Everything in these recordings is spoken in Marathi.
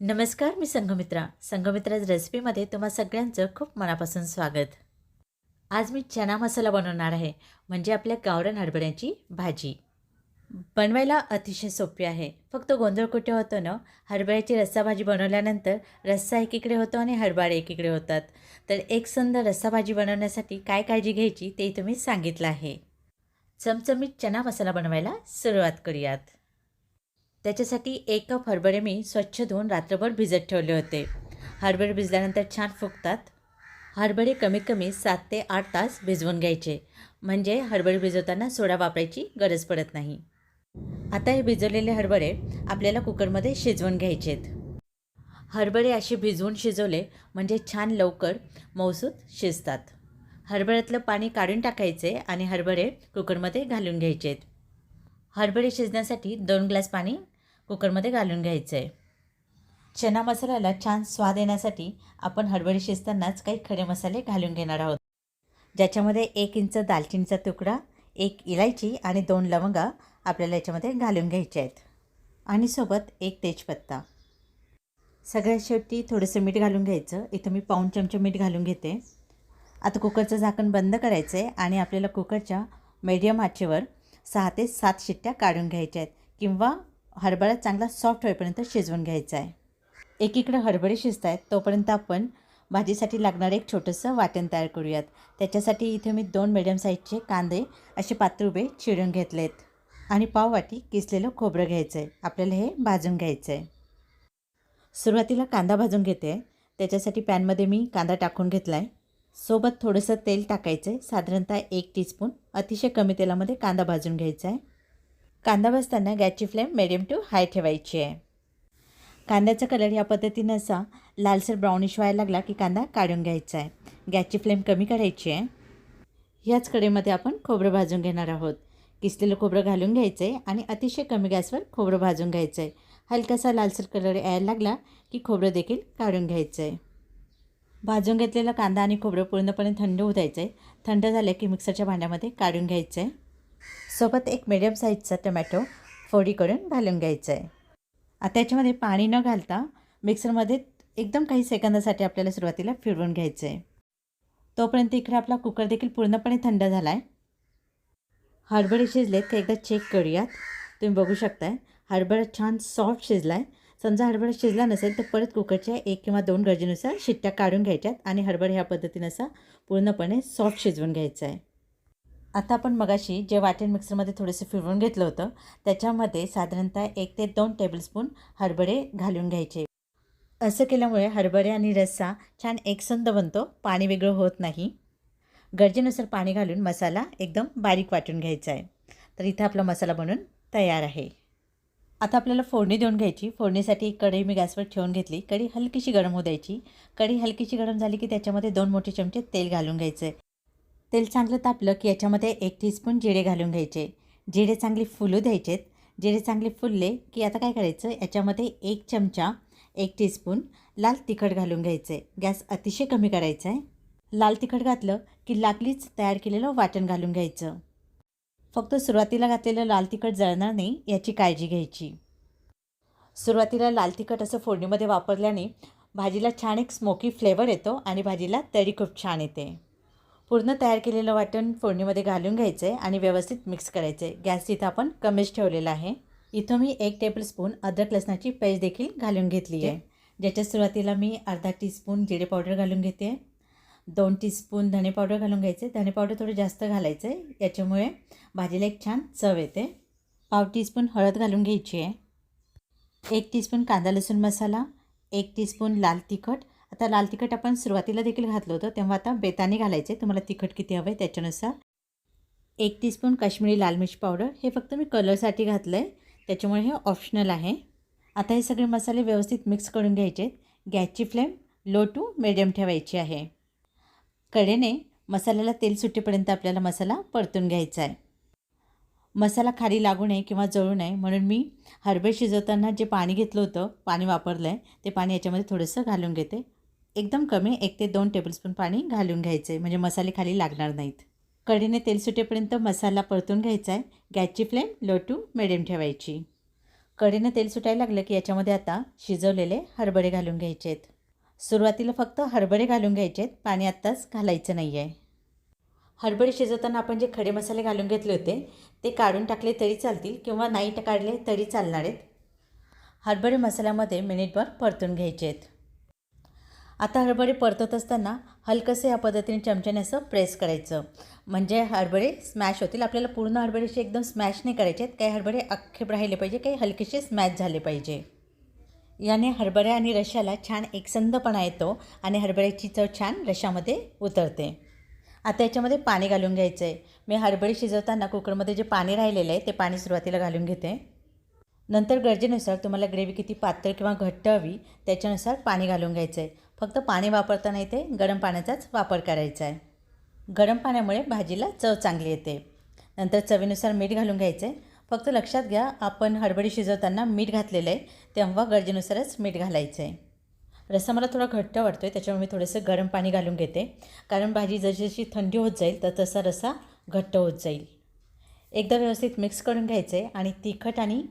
नमस्कार मी संघमित्रा. संघमित्राज रेसिपीमध्ये तुम्हा सगळ्यांचं खूप मनापासून स्वागत. आज मी चना मसाला बनवणार आहे म्हणजे आपल्या गावरान हरभऱ्याची भाजी. बनवायला अतिशय सोपी आहे. फक्त गोंधळ कुठे होतो ना हरभऱ्याची रस्सा भाजी बनवल्यानंतर रस्सा एकीकडे होतो आणि हरभरे एकीकडे होतात. तर एक सुंदर रस्सा भाजी बनवण्यासाठी काय काळजी घ्यायची ते तुम्ही सांगितलं आहे. चमचमीत चना मसाला बनवायला सुरुवात करूयात. त्याच्यासाठी एक कप हरभरे मी स्वच्छ धुवून रात्रभर भिजत ठेवले होते. हरभरे भिजल्यानंतर छान फुगतात. हरभरे कमीत कमी सात ते आठ तास भिजवून घ्यायचे. म्हणजे हरभरे भिजवताना सोडा वापरायची गरज पडत नाही. आता हे भिजवलेले हरभरे आपल्याला कुकरमध्ये शिजवून घ्यायचेत. हरभरे असे भिजवून शिजवले म्हणजे छान लवकर मौसूत शिजतात. हरभऱ्यातलं पाणी काढून टाकायचे आणि हरभरे कुकरमध्ये घालून घ्यायचेत. हरभरे शिजण्यासाठी दोन ग्लास पाणी कुकरमध्ये घालून घ्यायचं आहे चना मसाल्याला छान स्वाद येण्यासाठी आपण हडबडी शिजतानाच काही खडे मसाले घालून घेणार आहोत. ज्याच्यामध्ये एक इंच दालचिनीचा तुकडा एक इलायची आणि दोन लवंगा आपल्याला याच्यामध्ये घालून घ्यायचे आहेत. आणि सोबत एक तेजपत्ता. सगळ्यात शेवटी थोडंसं मीठ घालून घ्यायचं. इथं मी पाऊण चमचे मीठ घालून घेते. आता कुकरचं झाकण बंद करायचं आहे आणि आपल्याला कुकरच्या मीडियम आचेवर सहा ते सात शिट्ट्या काढून घ्यायच्या आहेत. किंवा हरभरा चांगला सॉफ्ट होईपर्यंत शिजवून घ्यायचा आहे. एकीकडे हरभरे शिजत आहेत तोपर्यंत आपण भाजीसाठी लागणारं एक छोटंसं वाटण तयार करूयात. त्याच्यासाठी इथे मी दोन मिडियम साईजचे कांदे असे पात्र उभे चिरून घेतलेत. आणि पाववाटी किसलेलं खोबरं घ्यायचं आहे आपल्याला हे भाजून घ्यायचं आहे सुरुवातीला कांदा भाजून घेते. त्याच्यासाठी पॅनमध्ये मी कांदा टाकून घेतला आहे सोबत थोडंसं तेल टाकायचं आहे साधारणतः एक टीस्पून अतिशय कमी तेलामध्ये कांदा भाजून घ्यायचा आहे कांदा भाजताना गॅसची फ्लेम मिडियम टू हाय ठेवायची आहे. कांद्याचा कलर या पद्धतीनं असा लालसर ब्राउनिश व्हायला लागला की कांदा काढून घ्यायचा आहे. गॅसची फ्लेम कमी करायची आहे. ह्याच कडेमध्ये आपण खोबरं भाजून घेणार आहोत. किसलेलं खोबरं घालून घ्यायचं आहे आणि अतिशय कमी गॅसवर खोबरं भाजून घ्यायचं आहे हलकासा लालसर कलर यायला लागला की खोबरं देखील काढून घ्यायचं आहे भाजून घेतलेला कांदा आणि खोबरं पूर्णपणे थंड होऊ द्यायचं आहे थंड झालं की मिक्सरच्या भांड्यामध्ये काढून घ्यायचं आहे सोबत एक मिडियम साईजचा टमॅटो फोडी करून घालून घ्यायचं आहे आता याच्यामध्ये पाणी न घालता मिक्सरमध्ये एकदम काही सेकंदासाठी आपल्याला सुरुवातीला फिरवून घ्यायचं आहे तोपर्यंत इकडे आपला कुकर देखील पूर्णपणे थंड झाला आहे हरभरे शिजलेत ते एकदा चेक करूयात. तुम्ही बघू शकताय हरभरा छान सॉफ्ट शिजला आहे समजा हरभरा शिजला नसेल तर परत कुकरच्या एक किंवा दोन गरजेनुसार शिट्ट्या काढून घ्यायच्यात आणि हरभरा ह्या पद्धतीनं असा पूर्णपणे सॉफ्ट शिजवून घ्यायचा आहे आता आपण मगाशी जे वाटण मिक्सरमध्ये थोडंसं फिरवून घेतलं होतं त्याच्यामध्ये साधारणतः एक ते दोन टेबलस्पून हरभरे घालून घ्यायचे. असं केल्यामुळे हरभरे आणि रस्सा छान एकसंद बनतो पाणी वेगळं होत नाही. गरजेनुसार पाणी घालून मसाला एकदम बारीक वाटून घ्यायचा आहे. तर इथं आपला मसाला बनून तयार आहे. आता आपल्याला फोडणी देऊन घ्यायची. फोडणीसाठी एक कढई मी गॅसवर ठेवून घेतली. कढी हलकीशी गरम होऊ द्यायची. कढी हलकीशी गरम झाली की त्याच्यामध्ये दोन मोठे चमचे तेल घालून घ्यायचे. तेल चांगलं तापलं की याच्यामध्ये एक टीस्पून जिरे घालून घ्यायचे. जिरे चांगले फुलू द्यायचेत. जिरे चांगले फुलले की आता काय करायचं? याच्यामध्ये एक चमचा एक टीस्पून लाल तिखट घालून घ्यायचे. गॅस अतिशय कमी करायचा आहे. लाल तिखट घातलं की लागलीच तयार केलेलं वाटण घालून घ्यायचं. फक्त सुरुवातीला घातलेलं लाल तिखट जळणार नाही याची काळजी घ्यायची. सुरुवातीला लाल तिखट असं फोडणीमध्ये वापरल्याने भाजीला छान एक स्मोकी फ्लेवर येतो आणि भाजीला तरी खूप छान येते. पूर्ण तयार केलेलं वाटण फोडणीमध्ये घालून घ्यायचं आहे आणि व्यवस्थित मिक्स करायचं आहे गॅस तिथं आपण कमीच ठेवलेला आहे. इथं मी एक टेबलस्पून अद्रक लसणाची पेस्ट देखील घालून घेतली आहे. ज्याच्या सुरुवातीला मी अर्धा टीस्पून जिरे पावडर घालून घेते. दोन टीस्पून धणे पावडर घालून घ्यायचे. धणे पावडर थोडं जास्त घालायचं आहे याच्यामुळे भाजीला एक छान चव येते. पाव टीस्पून हळद घालून घ्यायची आहे. एक टीस्पून कांदा लसूण मसाला. एक टीस्पून लाल तिखट. आता लाल तिखट आपण सुरुवातीला देखील घातलं होतं तेव्हा आता बेताने घालायचे. तुम्हाला तिखट किती हवं आहे त्याच्यानुसार. एक टीस्पून काश्मीरी लाल मिर्च पावडर. हे फक्त मी कलरसाठी घातलं आहे त्याच्यामुळे हे ऑप्शनल आहे. आता हे सगळे मसाले व्यवस्थित मिक्स करून घ्यायचे. गॅसची फ्लेम लो टू मिडियम ठेवायची आहे. कडेने मसाल्याला तेल सुटेपर्यंत आपल्याला मसाला परतून घ्यायचा आहे. मसाला खाली लागू नये किंवा जळू नये म्हणून मी हरभरे शिजवताना जे पाणी घेतलं होतं पाणी वापरलं आहे ते पाणी याच्यामध्ये थोडंसं घालून घेते. एकदम कमी एक ते दोन टेबलस्पून पाणी घालून घ्यायचं आहे म्हणजे मसाले खाली लागणार नाहीत. कढीने तेल सुटेपर्यंत मसाला परतून घ्यायचा आहे गॅसची फ्लेम लो टू मिडियम ठेवायची. कढीनं तेल सुटायला लागलं की याच्यामध्ये आता शिजवलेले हरभरे घालून घ्यायचे आहेत सुरुवातीला फक्त हरभरे घालून घ्यायचे आहेत पाणी आत्ताच घालायचं नाही आहे हरभरे शिजवताना आपण जे खडे मसाले घालून घेतले होते ते काढून टाकले तरी चालतील किंवा नाही काढले तरी चालणार आहेत. हरभरे मसाल्यामध्ये मिनिटभर परतून घ्यायचे आहेत आता हरभरे परतत असताना हलकंसं या पद्धतीने चमच्याने असं प्रेस करायचं. म्हणजे हरभरे स्मॅश होतील. आपल्याला पूर्ण हरभरेचे एकदम स्मॅश नाही करायचे आहेत. काही हरभरे अख्खे राहिले पाहिजे काही हलकेसे स्मॅश झाले पाहिजे. याने हरभऱ्या आणि रशाला छान एकसंधपणा येतो आणि हरभऱ्याची चव छान रशामध्ये उतरते. आता याच्यामध्ये पाणी घालून घ्यायचं आहे मी हरभरे शिजवताना कुकरमध्ये जे पाणी राहिलेलं आहे ते पाणी सुरुवातीला घालून घेते. नंतर गरजेनुसार तुम्हाला ग्रेव्ही किती पातळ किंवा घट्ट हवी त्याच्यानुसार पाणी घालून घ्यायचं आहे फक्त पाणी वापरताना इथे गरम पाण्याचाच वापर करायचा आहे. गरम पाण्यामुळे भाजीला चव चांगली येते. नंतर चवीनुसार मीठ घालून घ्यायचं. आहे फक्त लक्षात घ्या आपण हडबडी शिजवताना मीठ घातलेलं आहे तेव्हा गरजेनुसारच मीठ घालायचं आहे. रस्सा मला थोडा घट्ट वाटतो आहे त्याच्यामुळे मी थोडंसं गरम पाणी घालून घेते. कारण भाजी जशी जशी थंडी होत जाईल तर तसा रस्सा घट्ट होत जाईल. एकदा व्यवस्थित मिक्स करून घ्यायचं आहे आणि तिखट आणि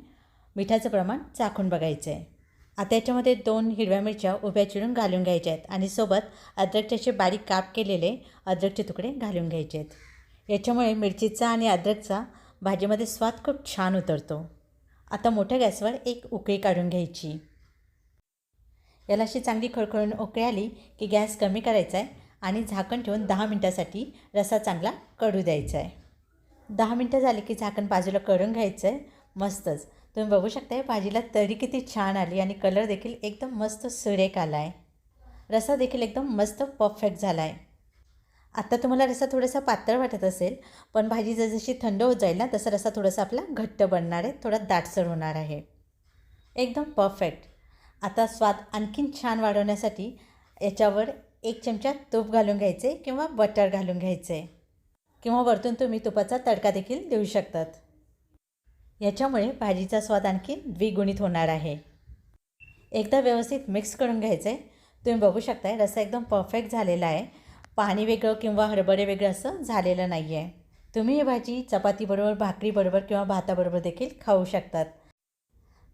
मिठाचं प्रमाण चाखून बघायचं. आहे आता याच्यामध्ये दोन हिरव्या मिरच्या उभ्या चिरून घालून घ्यायच्या आहेत आणि सोबत अद्रकचे बारीक काप केलेले अद्रकचे तुकडे घालून घ्यायचे आहेत. याच्यामुळे मिरचीचा आणि अद्रकचा भाजीमध्ये स्वाद खूप छान उतरतो. आता मोठ्या गॅसवर एक उकळी काढून घ्यायची. याला अशी चांगली खळखळून उकळी आली की गॅस कमी करायचा आहे आणि झाकण ठेवून दहा मिनटासाठी रसा चांगला कढू द्यायचा आहे. दहा मिनटं झाली की झाकण बाजूला करून घ्यायचं आहे. मस्तच. तुम्ही बघू शकताय भाजीला तरी किती छान आली आणि कलर देखील एकदम मस्त सुरेख आला आहे रसा देखील एकदम मस्त परफेक्ट झाला आहे आता तुम्हाला रसा थोडासा पातळ वाटत असेल पण भाजी जसजशी थंड होत जाईल ना तसा रसा थोडासा आपला घट्ट बनणार आहे थोडा दाटसर होणार आहे. एकदम परफेक्ट आता स्वाद आणखीन छान वाढवण्यासाठी याच्यावर एक चमचा तूप घालून घ्यायचे किंवा बटर घालून घ्यायचे. किंवा वरतून तुम्ही तुपाचा तडका देखील देऊ शकतात. याच्यामुळे भाजीचा स्वाद आणखी द्विगुणित होणार आहे. एकदा व्यवस्थित मिक्स करून घ्यायचं आहे तुम्ही बघू शकताय रस्सा एकदम परफेक्ट झालेला आहे. पाणी वेगळं किंवा हरभरे वेगळं असं झालेलं नाही आहे तुम्ही ही भाजी चपातीबरोबर भाकरीबरोबर किंवा भाताबरोबर देखील खाऊ शकतात.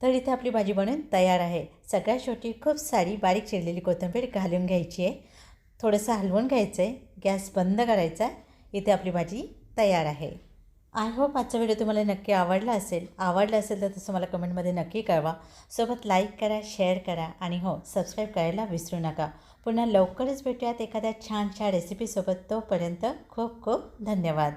तर इथे आपली भाजी बनवून तयार आहे. सगळ्यात शेवटी खूप सारी बारीक चिरलेली कोथिंबीर घालून घ्यायची आहे. थोडंसं हलवून घ्यायचं आहे गॅस बंद करायचा आहे. इथे आपली भाजी तयार आहे. आय होप आजचा व्हिडिओ तुम्हाला नक्की आवडला असेल. आवडला असेल तर तसं मला कमेंटमध्ये नक्की कळवा. सोबत लाईक करा शेअर करा आणि हो सबस्क्राईब करायला विसरू नका. पुन्हा लवकरच भेटूयात एखाद्या छानशा रेसिपीसोबत तोपर्यंत खूप खूप धन्यवाद.